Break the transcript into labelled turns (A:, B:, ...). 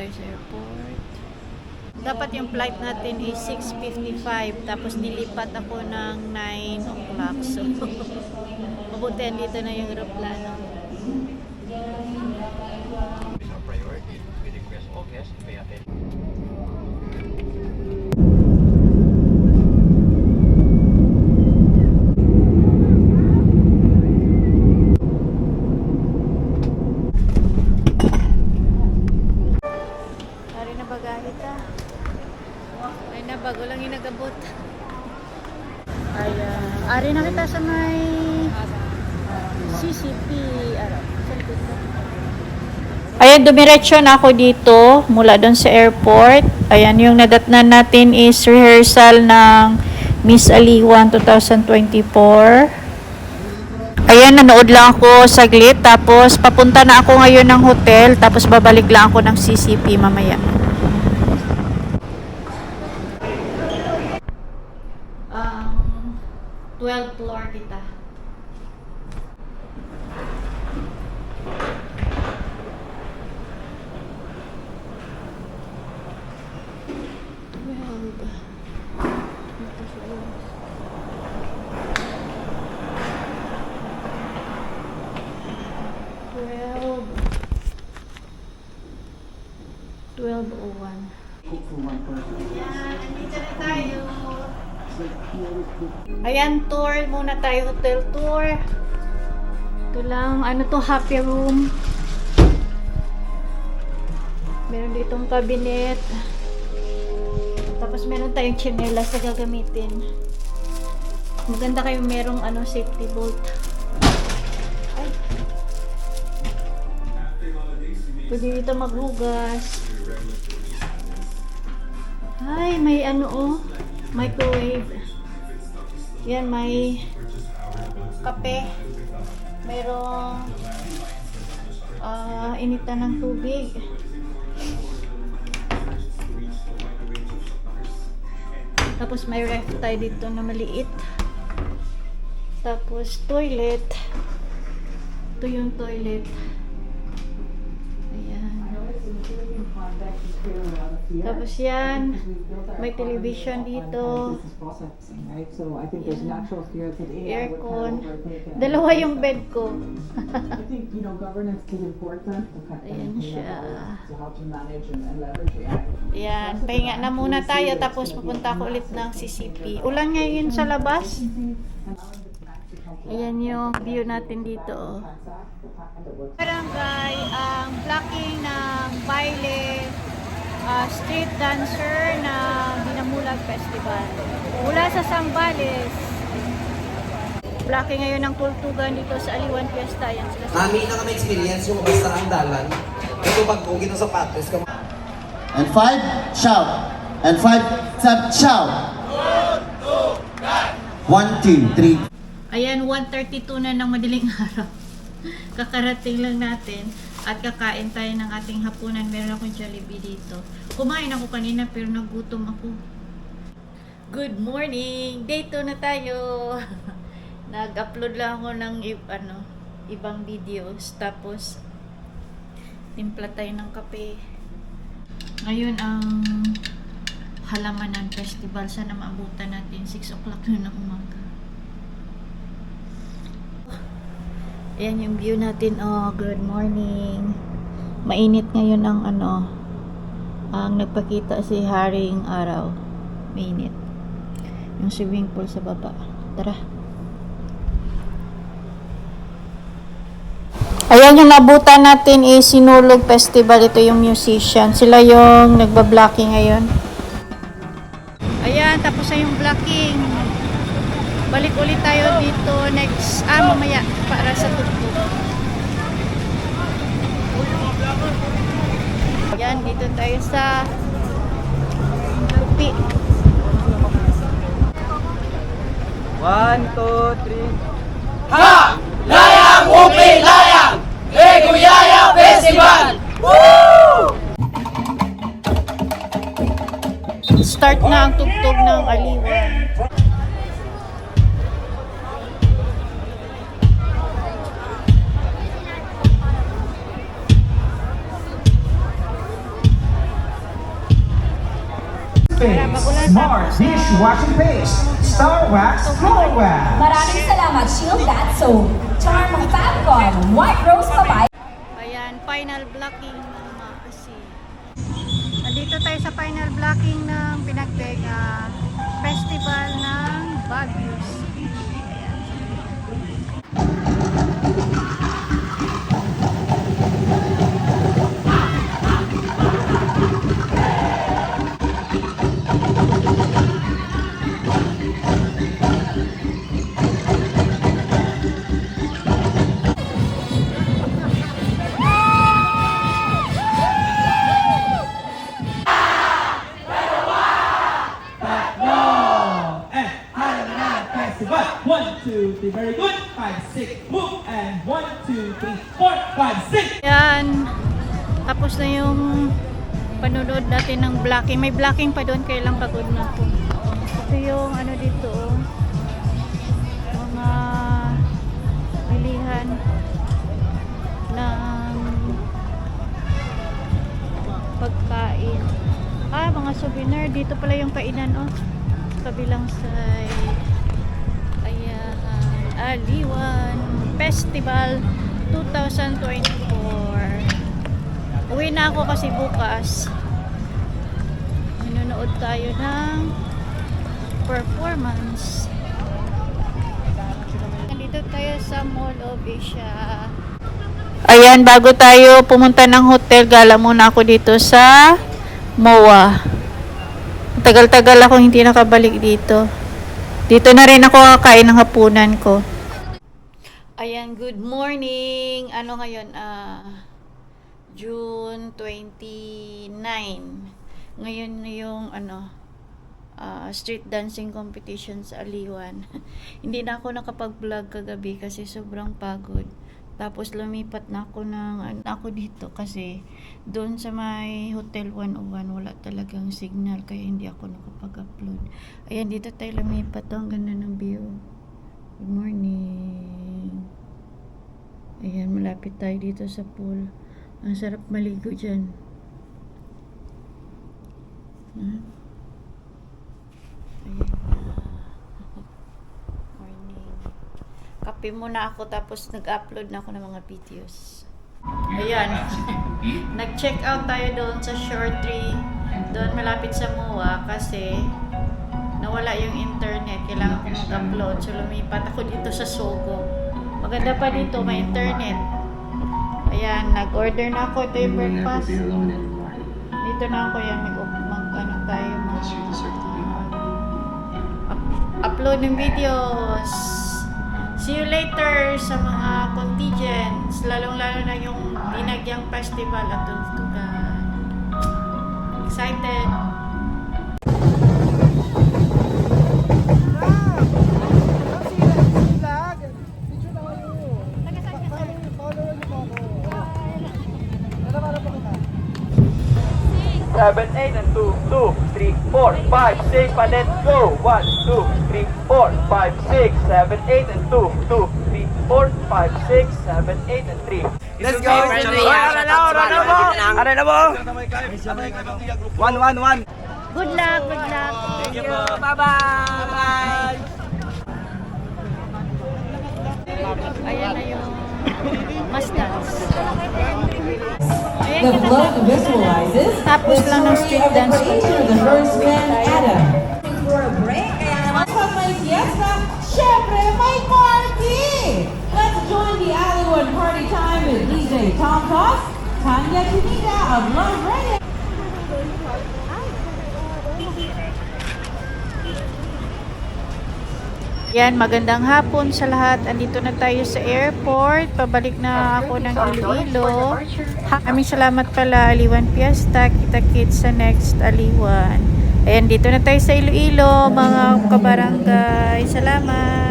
A: tayo sa airport. Dapat yung flight natin is 6.55 tapos nilipat ako ng 9 o'clock. So, mabuti dito na yung aeroplano. Bagahe ta. Ay na, bago lang yung nagabot. Ay, ah, ari na kita sa may CCP. Araw. Ayan, dumiretso na ako dito mula doon sa airport. Ayan, yung nadatnan natin is rehearsal ng Miss Aliwan 2024. Ayan, nanood lang ako saglit. Tapos, papunta na ako ngayon ng hotel. Tapos, babalik lang ako ng CCP mamaya. 12 floor kita. Twelve. Twelve oh one. Ayan, nandito na tayo. Ayan, tour muna tayo, hotel tour. Ito lang, ano to, happy room. Meron ditong cabinet. Tapos meron tayong chinelas na gagamitin. Maganda kayo merong ano, safety bolt. Ay. Pwede dito maghugas. Ay, may ano oh. Microwave. Yan, may kape. Mayroong ah initan ng tubig. Tapos may ref tayo dito na maliit. Tapos toilet. Ito yung toilet. Ayan. Tapos yan, may television dito,
B: So I think there's natural fear today.
A: aircon. Dalawa yung bed ko.
B: I think, you know, governance is important to kind of,
A: Ayan siya.
B: know, to help you manage and, and leverage AI.
A: Yan, pahinga na muna tayo tapos pupunta ako ulit ng CCP. Ulan ngayon sa labas. Ayan yung view natin dito. oh. Ah, street dancer na Binamulag Festival. Mula sa Sambales. Blocking ngayon ng kultugan dito sa Aliwan Fiesta. Yan sila sa
C: Nami na kami experience yung basta ang dalan. Ito pag kung ng sapatos ka
D: And five, shout. And five, step, shout. One, two, three.
A: Ayan, 1.32 na ng madaling araw. Kakarating lang natin at kakain tayo ng ating hapunan. Meron akong Jollibee dito. Kumain ako kanina pero nagutom ako. Good morning! Day 2 na tayo! Nag-upload lang ako ng ano, ibang videos. Tapos, timpla tayo ng kape. Ngayon ang Halamanan Festival. Sana maabutan natin 6 o'clock na ng umaga. Ayan yung view natin. Oh, good morning. Mainit ngayon ang ano, ang nagpakita si Haring Araw. Mainit. Yung swimming pool sa baba. Tara. Ayan yung nabutan natin is Sinulog Festival. Ito yung musician. Sila yung nagba-blocking ngayon. Ayan, tapos na yung blocking. Balik ulit tayo dito next, ah, mamaya para sa tugtog. Yan, dito tayo sa Lupi.
C: One, two, three.
A: Start na ang tugtog ng Aliwan.
E: Face, Smart Dishwashing Paste, Star Wax Floor Wax.
F: Maraming salamat, Shield That Soap. Charm Fabcon, White Rose Papaya.
A: Ayan, final blocking ng Maasi. Nandito tayo sa final blocking ng Pinagtega Festival ng Baguio panunod natin ng blocking. May blocking pa doon, kailang pagod na po. Ito yung ano dito, oh. mga bilihan ng pagkain. Ah, mga souvenir. Dito pala yung kainan, oh. Kabilang side. Ayan. Aliwan Festival 2024. Uwi na ako kasi bukas. Manonood tayo ng performance. Nandito tayo sa Mall of Asia. Ayan, bago tayo pumunta ng hotel, gala muna ako dito sa MOA. Tagal-tagal ako hindi nakabalik dito. Dito na rin ako kakain ng hapunan ko. Ayan, good morning. Ano ngayon? Ah, June 29. Ngayon na yung ano, ah, street dancing competition sa Aliwan. Hindi na ako nakapag-vlog kagabi kasi sobrang pagod. Tapos lumipat na ako ng ano, ako dito kasi doon sa may Hotel 101 wala talagang signal kaya hindi ako nakapag-upload. Ayan, dito tayo lumipat. Oh, ang ganda ng view. Good morning. Ayan, malapit tayo dito sa pool. Ang sarap maligo dyan. Hmm? Ayan. Morning. Kape muna ako tapos nag-upload na ako ng mga videos. Ayan. Nag-check out tayo doon sa Shore Tree. Doon malapit sa MOA kasi nawala yung internet. Kailangan ko mag-upload. So lumipat ako dito sa Sogo. Maganda pa dito, may internet. Ayan, nag-order na ako. Ito yung breakfast. Dito na ako yan. Mag, mag ano tayo, mag, up- upload ng videos. See you later sa mga contingents. Lalong-lalo na yung Dinagyang Festival at Tugtugan. Excited!
G: Seven, eight, and two, two, three, four, five, six, and let's go. One, two, three, four, five, six, seven, eight, and two, two, three, four, five, six, seven, eight, and three.
C: Let's go!
G: Ano na mo? Ano na mo?
C: One, one, one.
A: Good luck! Good luck! Thank you!
C: Bye-bye!
A: Ayan na yung Mustang.
H: The vlog visualizes
A: Tapos
H: the
A: lang ng
H: story
A: street
H: of the
A: dance
H: creation of the first man, Adam. For a break, kaya naman sa may fiesta, syempre may party! Let's join the Hollywood party time with DJ Tom Toss, Tanya Chinita of Love Radio.
A: Yan, magandang hapon sa lahat. Andito na tayo sa airport. Pabalik na ako ng Iloilo. Aming salamat pala, Aliwan Fiesta. Kita kits sa next Aliwan. Ayan, dito na tayo sa Iloilo, mga kabarangay. Salamat!